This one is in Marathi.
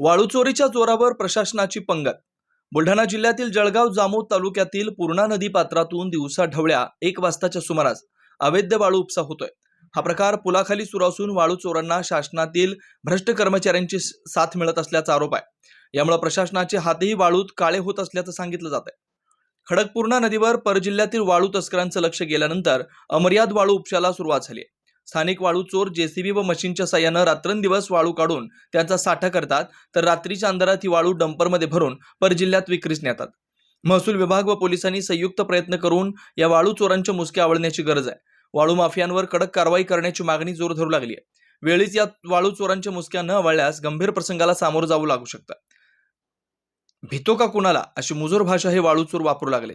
वाळू चोरीच्या जोरावर प्रशासनाची पंगत. बुलढाणा जिल्ह्यातील जळगाव जामोद तालुक्यातील पूर्णा नदी पात्रातून दिवसा ढवळ्या एक वाजताच्या सुमारास अवैध वाळू उपसा होतोय. हा प्रकार पुलाखाली सुरू असून वाळू चोरांना शासनातील भ्रष्ट कर्मचाऱ्यांची साथ मिळत असल्याचा आरोप आहे. यामुळे प्रशासनाचे हातही वाळूत काळे होत असल्याचं सांगितलं जात आहे खडकपूर्णा नदीवर परजिल्ह्यातील वाळू तस्करांचं लक्ष गेल्यानंतर अमर्याद वाळू उपशाला सुरुवात झाली आहे. स्थानिक वाळू चोर जेसीबी व मशीनच्या साह्यानं रात्रंदिवस वाळू काढून त्यांचा साठा करतात तर रात्रीच्या अंधारात ही वाळू डंपरमध्ये भरून परजिल्ह्यात विक्रीस नेतात. महसूल विभाग व पोलिसांनी संयुक्त प्रयत्न करून या वाळू चोरांच्या मुसक्या आवळण्याची गरज आहे. वाळू माफियांवर कडक कारवाई करण्याची मागणी जोर धरू लागली आहे. वेळीच या वाळू चोरांच्या मुसक्या न आवळल्यास गंभीर प्रसंगाला सामोरं जावं लागू शकतं. भितो का कुणाला? अशी मुजोर भाषा हे वाळू चोर वापरू लागले